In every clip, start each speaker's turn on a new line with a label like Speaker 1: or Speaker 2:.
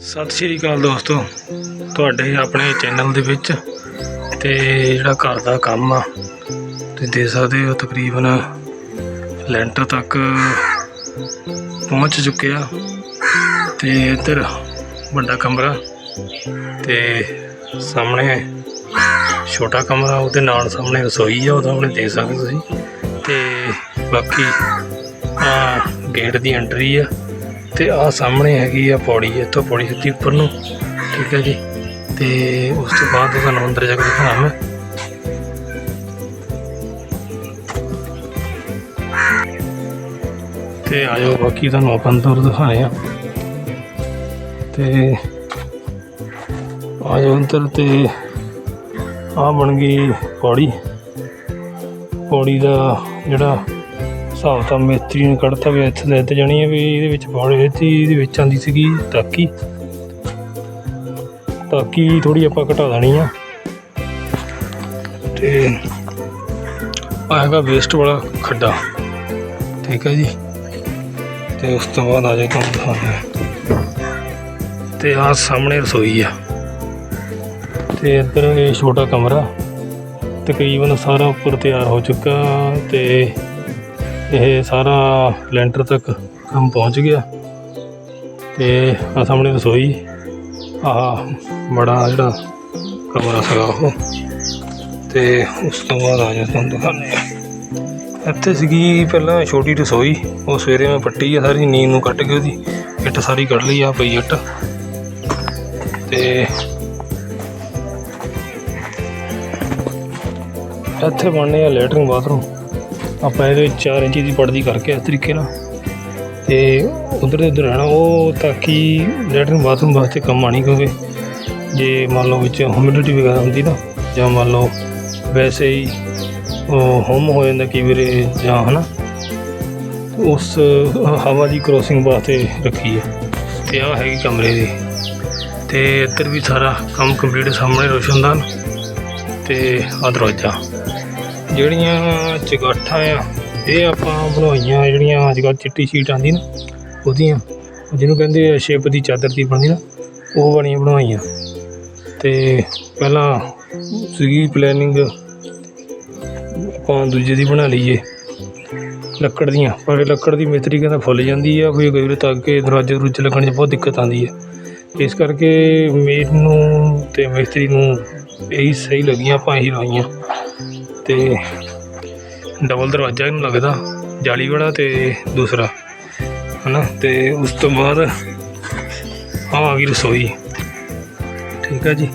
Speaker 1: ਸਤਿ ਸ਼੍ਰੀ ਅਕਾਲ ਦੋਸਤੋ, ਤੁਹਾਡੇ ਆਪਣੇ ਚੈਨਲ ਦੇ ਵਿੱਚ ਤੇ ਜਿਹੜਾ ਘਰ ਦਾ ਕੰਮ ਆ ਤੁਸੀਂ ਦੇਖ ਸਕਦੇ ਹੋ ਤਕਰੀਬਨ ਲੈਂਟਰ ਤੱਕ ਪਹੁੰਚ ਚੁੱਕਿਆ। ਤੇ ਇੱਧਰ ਵੱਡਾ ਕਮਰਾ ਤੇ ਸਾਹਮਣੇ ਛੋਟਾ ਕਮਰਾ, ਉਹਦੇ ਨਾਲ ਸਾਹਮਣੇ ਰਸੋਈ ਆ, ਉਹ ਸਾਹਮਣੇ ਦੇਖ ਸਕਦੇ ਤੁਸੀਂ। ਤੇ ਬਾਕੀ ਆ ਗੇਟ ਦੀ ਐਂਟਰੀ ਆ ਤੇ ਆ ਸਾਹਮਣੇ ਹੈਗੀ ਆ ਪੌੜੀ, ਇੱਥੋਂ ਪੌੜੀ ਸਿੱਧੀ ਉੱਪਰ ਨੂੰ, ਠੀਕ ਹੈ ਜੀ। ਤੇ ਉਸ ਤੋਂ ਬਾਅਦ ਤੁਹਾਨੂੰ ਅੰਦਰ ਜਾ ਕੇ ਦਿਖਾਉਣਾ ਮੈਂ। ਤੇ ਆਜੋ ਬਾਕੀ ਤੁਹਾਨੂੰ ਆਪਾਂ ਅੰਦਰ ਦਿਖਾਏ ਆ ਤੇ ਆਜੋ ਅੰਦਰ ਤੇ ਆ ਬਣ ਗਈ ਪੌੜੀ। ਪੌੜੀ ਦਾ ਜਿਹੜਾ ਹਿਸਾਬ ਤਾਂ ਮਿਸਤਰੀ ਨੇ ਕੱਢਤਾ ਵੀ ਇੱਥੇ ਲੈ ਤੇ ਜਾਣੀ ਹੈ ਵੀ ਇਹਦੇ ਵਿੱਚ ਪੌੜੀ ਸੀ ਇਹਦੇ ਵਿੱਚ ਆਂਦੀ ਸੀਗੀ ਤਾਕੀ। ਤਾਕੀ ਥੋੜੀ ਆਪਾਂ ਘਟਾ ਦੇਣੀ ਆ। ਤੇ ਆਹ ਹੈਗਾ ਵੇਸਟ ਵਾਲਾ ਖੱਡਾ। ਠੀਕ ਹੈ ਜੀ। ਤੇ ਉਸ ਤੋਂ ਬਾਅਦ ਆ ਜਾਏ ਤੁਹਾਨੂੰ ਦਿਖਾਉਂਦੇ ਹਾਂ ਤੇ ਆ ਸਾਹਮਣੇ ਰਸੋਈ ਆ। ਤੇ ਇੱਧਰ ਇਹ ਛੋਟਾ ਕਮਰਾ। ਤਕਰੀਬਨ ਸਾਰਾ ਉੱਪਰ ਤਿਆਰ ਹੋ ਚੁੱਕਾ ਤੇ ਇਹ ਸਾਰਾ ਲੈਂਟਰ ਤੱਕ ਕੰਮ ਪਹੁੰਚ ਗਿਆ। ਤੇ ਆ ਸਾਹਮਣੇ ਰਸੋਈ, ਆਹ ਬੜਾ ਜਿਹੜਾ ਕਮਰਾ ਸੀਗਾ ਉਹ। ਤੇ ਉਸ ਤੋਂ ਬਾਅਦ ਆ ਜਾ ਤੁਹਾਨੂੰ ਦਿਖਾਉਂਦੇ ਆ ਇੱਥੇ ਸੀਗੀ ਪਹਿਲਾਂ ਛੋਟੀ ਰਸੋਈ, ਉਹ ਸਵੇਰੇ ਮੈਂ ਪੱਟੀ ਆ ਸਾਰੀ, ਨੀਂਦ ਨੂੰ ਕੱਟ ਕੇ ਉਹਦੀ, ਇੱਟ ਸਾਰੀ ਕੱਢ ਲਈ ਆ, ਪਈ ਇੱਟ। ਤੇ ਇੱਥੇ ਬਣਨੇ ਆ ਲੈਟਰਿੰਗ ਬਾਥਰੂਮ। ਆਪਾਂ ਇਹਦੇ ਵਿੱਚ 4 ਇੰਚੀ ਦੀ ਪਰਦੀ ਕਰਕੇ ਇਸ ਤਰੀਕੇ ਨਾਲ। ਤੇ ਉਧਰ ਦੇ ਉਧਰ ਰਹਿਣਾ, ਉਹ ਤਾਂ ਕਿ ਲੈਟਰਿੰਗ ਬਾਥਰੂਮ ਵਾਸਤੇ ਕੰਮ ਆਣੀ ਕਿਉਂਕਿ ਜੇ ਮੰਨ ਲਓ ਵਿੱਚ ਹਿਊਮਿਡਿਟੀ ਵਗੈਰਾ ਹੁੰਦੀ ਨਾ, ਜਾਂ ਮੰਨ ਲਓ ਵੈਸੇ ਹੀ ਉਹ ਹਮ ਹੋ ਜਾਂਦਾ ਕਈ ਵਾਰੀ, ਜਾਂ ਹਨਾ। ਉਸ ਹਵਾ ਦੀ ਕ੍ਰੋਸਿੰਗ ਵਾਸਤੇ ਰੱਖੀ ਹੈ ਤੇ ਆ ਹੈਗੀ ਕਮਰੇ ਦੀ। ਤੇ ਇੱਧਰ ਵੀ ਸਾਰਾ ਕੰਮ ਕੰਪਲੀਟ ਸਾਹਮਣੇ ਰੋਸ਼ਨਦਾਨ ਤੇ ਆਹ ਦਰਵਾਜ਼ਾ ਜਿਹੜੀਆਂ ਚਗਾਠਾਂ ਆ, ਇਹ ਆਪਾਂ ਬਣਵਾਈਆਂ ਜਿਹੜੀਆਂ ਅੱਜ ਕੱਲ੍ਹ ਚਿੱਟੀ ਸ਼ੀਟ ਆਂਦੀ ਨਾ, ਉਹਦੀਆਂ, ਜਿਹਨੂੰ ਕਹਿੰਦੇ ਆ ਸ਼ੇਪ ਦੀ ਚਾਦਰ ਦੀ ਬਣਦੀ ਨਾ, ਉਹ ਵਾਲੀਆਂ ਬਣਵਾਈਆਂ ਤੇ ਪਹਿਲਾਂ ਸੀਗੀ ਪਲੈਨਿੰਗ ਆਪਾਂ ਦੂਜੇ ਦੀ ਬਣਾ ਲਈਏ, ਲੱਕੜ ਦੀਆਂ। ਪਰ ਲੱਕੜ ਦੀ ਮਿਸਤਰੀ ਕਹਿੰਦਾ ਫੁੱਲ ਜਾਂਦੀ ਆ ਕੋਈ ਕਈ ਵਾਰ ਤਾਂ ਅੱਗੇ ਦਰਵਾਜ਼ੇ ਦਰੂਜੇ ਲੱਗਣ 'ਚ ਬਹੁਤ ਦਿੱਕਤ ਆਉਂਦੀ ਹੈ ਇਸ ਕਰਕੇ ਮੇਟ ਨੂੰ ਤੇ ਮਿਸਤਰੀ ਨੂੰ ਇਹੀ ਸਹੀ ਲੱਗੀਆਂ, ਆਪਾਂ ਇਹੀ ਲਵਾਈਆਂ ਤੇ ਡਬਲ ਦਰਵਾਜ਼ਾ ਇਹਨੂੰ ਲੱਗਦਾ ਜਾਲੀ ਵਾਲਾ ਤੇ ਦੂਸਰਾ, ਹਨਾ? ਤੇ ਉਸ ਤੋਂ ਬਾਅਦ ਆਹ ਆ ਗਈ ਰਸੋਈ। ਠੀਕ ਹੈ ਜੀ?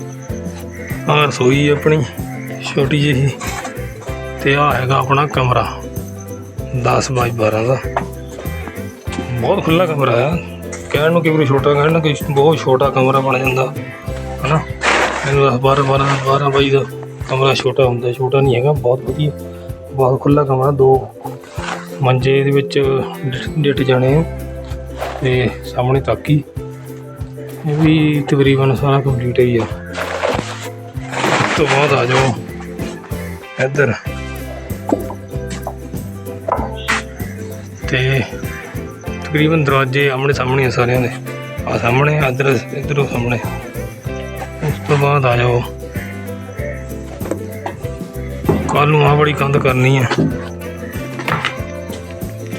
Speaker 1: ਆਹ ਰਸੋਈ ਆਪਣੀ ਛੋਟੀ ਜਿਹੀ, ਤੇ ਆਹ ਹੈਗਾ ਆਪਣਾ ਕਮਰਾ 10 ਬਾਈ 12 ਦਾ। ਬਹੁਤ ਖੁੱਲਾ ਕਮਰਾ ਹੈ ਕਹਿਣ ਨੂੰ ਕਿ ਵੀ ਛੋਟਾ, ਕਹਿਣ ਨੂੰ ਕਿ ਬਹੁਤ ਛੋਟਾ ਕਮਰਾ ਬਣ ਜਾਂਦਾ, ਹਨਾ? ਮੈਨੂੰ 10 12 12 12 ਬਾਈ ਦਾ ਕਮਰਾ ਛੋਟਾ ਹੁੰਦਾ, ਛੋਟਾ ਨਹੀਂ ਹੈਗਾ, ਬਹੁਤ ਵਧੀਆ। ਬਹੁਤ ਖੁੱਲਾ ਕਮਰਾ, ਦੋ ਮੰਜੇ ਦੇ ਵਿੱਚ ਡਿੱਟ- ਡਿੱਟ ਜਾਣੇ ਆ, ਤੇ ਸਾਹਮਣੇ ਤਾਕੀ ਇਹ ਵੀ ਤਕਰੀਬਨ ਸਾਰਾ ਕੰਪਲੀਟ ਹੀ ਆ। ਉਸ ਤੋਂ ਬਾਅਦ ਆ ਜਾਓ ਇੱਧਰ। ਤੇ ਤਕਰੀਬਨ ਦਰਵਾਜ਼ੇ ਆਮਣੇ ਸਾਹਮਣੇ ਆ ਸਾਰਿਆਂ ਦੇ। ਆ ਸਾਹਮਣੇ ਇੱਧਰ, ਇੱਧਰੋਂ ਸਾਹਮਣੇ। ਉਸ ਤੋਂ ਬਾਅਦ ਆ ਜਾਓ। ਕੱਲ ਨੂੰ ਆ ਬੜੀ ਕੰਧ ਕਰਨੀ ਆ।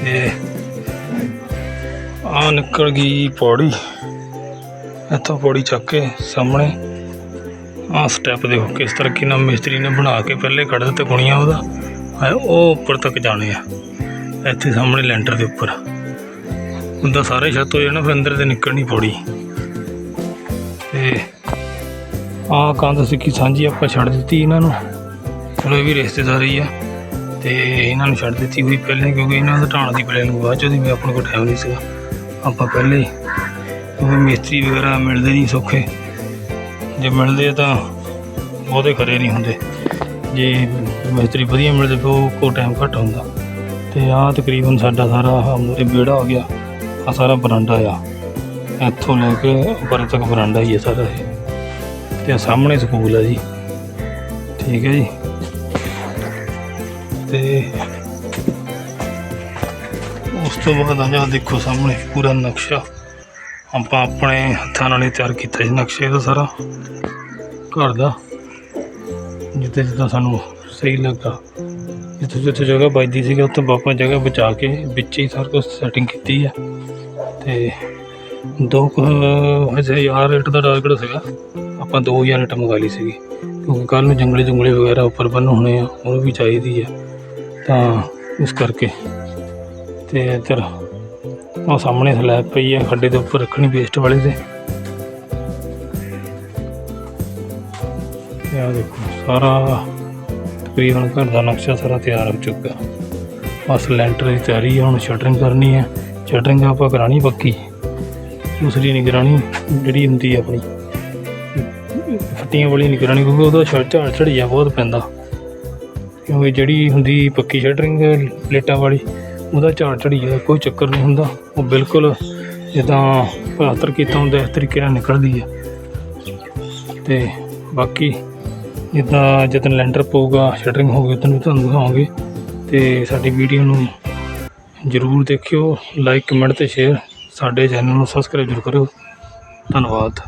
Speaker 1: ਤੇ ਆ ਨਿਕਲ ਗਈ ਪੌੜੀ। ਇੱਥੋਂ ਪੌੜੀ ਚੱਕ ਕੇ ਸਾਹਮਣੇ ਆ ਸਟੈਪ ਦੇਖੋ ਕਿਸ ਤਰੀਕੇ ਨਾਲ ਮਿਸਤਰੀ ਨੇ ਬਣਾ ਕੇ ਪਹਿਲੇ ਕੱਢ ਦਿੱਤੇ ਗੁਣੀਆਂ ਉਹਦਾ। ਆ ਉਹ ਉੱਪਰ ਤੱਕ ਜਾਣੇ ਆ। ਇੱਥੇ ਸਾਹਮਣੇ ਲੈਂਟਰ ਦੇ ਉੱਪਰ। ਹੁੰਦਾ ਸਾਰੇ ਛੱਤ ਹੋ ਜਾਣਾ, ਫਿਰ ਅੰਦਰ ਤੇ ਨਿਕਲਣੀ ਪੌੜੀ। ਤੇ ਆ ਕੰਧ ਸਿੱਕੀ ਸਾਂਝੀ ਆਪਾਂ ਛੱਡ ਦਿੱਤੀ ਇਹਨਾਂ ਨੂੰ। ਚਲੋ ਇਹ ਵੀ ਰਿਸ਼ਤੇਦਾਰੀ ਆ। ਤੇ ਇਹਨਾਂ ਨੂੰ ਛੱਡ ਦਿੱਤੀ ਹੋਈ ਪਹਿਲੇ, ਕਿਉਂਕਿ ਇਹਨਾਂ ਦਾ ਢਾਣ ਦੀ ਪਲੈਨਿੰਗ ਬਾਅਦ ਚ ਉਹਦੀ ਵੀ ਆਪਣੇ ਕੋਲ ਟਾਈਮ ਨਹੀਂ ਸੀਗਾ। ਆਪਾਂ ਪਹਿਲੇ ਕਿਉਂਕਿ ਮਿਸਤਰੀ ਵਗੈਰਾ ਮਿਲਦੇ ਨਹੀਂ ਸੌਖੇ। ਜੇ ਮਿਲਦੇ ਤਾਂ ਬਹੁਤੇ ਖਰੇ ਨਹੀਂ ਹੁੰਦੇ। ਜੇ ਮਿਸਤਰੀ ਵਧੀਆ ਮਿਲਦੇ ਫਿਰ ਉਹ ਕੋ ਟਾਈਮ ਘੱਟ ਹੁੰਦਾ। ਤੇ ਆਹ ਤਕਰੀਬਨ ਸਾਡਾ ਸਾਰਾ ਆਹ ਵਿਹੜਾ ਹੋ ਗਿਆ। ਆ ਸਾਰਾ ਬਰਾਂਡਾ ਆ। ਇੱਥੋਂ ਲੈ ਕੇ ਉੱਪਰ ਤੱਕ ਬਰਾਂਡਾ ਹੀ ਹੈ ਸਾਰਾ ਇਹ। ਤੇ ਆਹ ਸਾਹਮਣੇ ਸਕੂਲ ਹੈ ਜੀ। ਠੀਕ ਹੈ ਜੀ। ਤੇ ਉਸ ਤੋਂ ਬਾਅਦ ਆ ਜਾ ਦੇਖੋ ਸਾਹਮਣੇ ਪੂਰਾ ਨਕਸ਼ਾ। ਆਪਾਂ ਆਪਣੇ ਹੱਥਾਂ ਨਾਲ ਹੀ ਤਿਆਰ ਕੀਤਾ ਜੀ ਨਕਸ਼ੇ ਦਾ ਸਾਰਾ। ਘਰ ਦਾ। ਜਿੱਥੇ ਜਿੱਦਾਂ ਸਾਨੂੰ ਸਹੀ ਲੱਗਾ। ਜਿੱਥੇ ਜਿੱਥੇ ਜਗ੍ਹਾ ਬਚਦੀ ਸੀਗਾ, ਉੱਥੇ ਬਾਪਾ ਜਗ੍ਹਾ ਬਚਾ ਕੇ ਵਿੱਚ ਹੀ ਸਾਰਾ ਕੁਛ ਸੈਟਿੰਗ ਕੀਤੀ ਹੈ ਤੇ ਦੋ ਕੁ ਹਜ਼ਾਰ ਯਾਰ ਰੇਟ ਦਾ ਟਾਰਗੇਟ ਸੀਗਾ। ਆਪਾਂ 2000 ਰੇਟ ਮੰਗਾ ਲਈ ਸੀਗੀ। ਕਿਉਂਕਿ ਕੱਲ ਨੂੰ ਜੰਗਲੇ ਜੰਗਲੇ ਵਗੈਰਾ ਉੱਪਰ ਬੰਨ ਹੋਣੇ ਆ, ਉਹ ਵੀ ਚਾਹੀਦੀ ਹੈ ਤਾਂ ਇਸ ਕਰਕੇ ਤੇ ਇੱਧਰ ਉਹ ਸਾਹਮਣੇ ਸਲੈਬ ਪਈ ਹੈ ਖੱਡੇ ਦੇ ਉੱਪਰ ਰੱਖਣੀ ਵੇਸਟ ਵਾਲੇ ਦੇ। ਤੇ ਦੇਖੋ, ਸਾਰਾ ਤਕਰੀਬਨ ਘਰ ਦਾ ਨਕਸ਼ਾ ਸਾਰਾ ਤਿਆਰ ਹੋ ਚੁੱਕਾ। ਬਸ ਲੈਂਟਰ ਦੀ ਤਿਆਰੀ ਹੈ ਹੁਣ ਸ਼ਟਰਿੰਗ ਕਰਨੀ ਹੈ ਸ਼ਟਰਿੰਗ ਆਪਾਂ ਕਰਾਣੀ ਪੱਕੀ। ਦੂਸਰੀ ਨਹੀਂ ਕਰਾਣੀ ਜਿਹੜੀ ਹੁੰਦੀ ਆਪਣੀ। ਫੱਟੀਆਂ ਵਾਲੀ ਨਹੀਂ ਕਰਾਣੀ ਕਿਉਂਕਿ ਉਹਦਾ ਛੜ ਝਾੜ ਝੜੀਆ ਬਹੁਤ ਪੈਂਦਾ। ਕਿਉਂਕਿ ਜਿਹੜੀ ਹੁੰਦੀ ਪੱਕੀ ਸ਼ਟਰਿੰਗ ਪਲੇਟਾਂ ਵਾਲੀ, ਉਹਦਾ ਝਾੜ ਝੜੀਆ ਕੋਈ ਚੱਕਰ ਨਹੀਂ ਹੁੰਦਾ। ਉਹ ਬਿਲਕੁਲ ਜਿੱਦਾਂ ਪਲਾਸਟਰ ਕੀਤਾ ਹੁੰਦਾ, ਇਸ ਤਰੀਕੇ ਨਾਲ ਨਿਕਲਦੀ ਹੈ ਤੇ ਬਾਕੀ ਜਿੱਦਾਂ ਜਦੋਂ ਲੈਂਟਰ ਪਊਗਾ ਸ਼ਟਰਿੰਗ ਹੋਊਗੀ ਉਦੋਂ ਵੀ ਤੁਹਾਨੂੰ ਦਿਖਾਵਾਂਗੇ। ਤੇ ਸਾਡੀ ਵੀਡੀਓ ਨੂੰ ਜਰੂਰ ਦੇਖਿਓ ਲਾਈਕ ਕਮੈਂਟ ਅਤੇ ਸ਼ੇਅਰ ਸਾਡੇ ਚੈਨਲ ਨੂੰ ਸਬਸਕ੍ਰਾਈਬ ਜ਼ਰੂਰ ਕਰਿਓ। ਧੰਨਵਾਦ।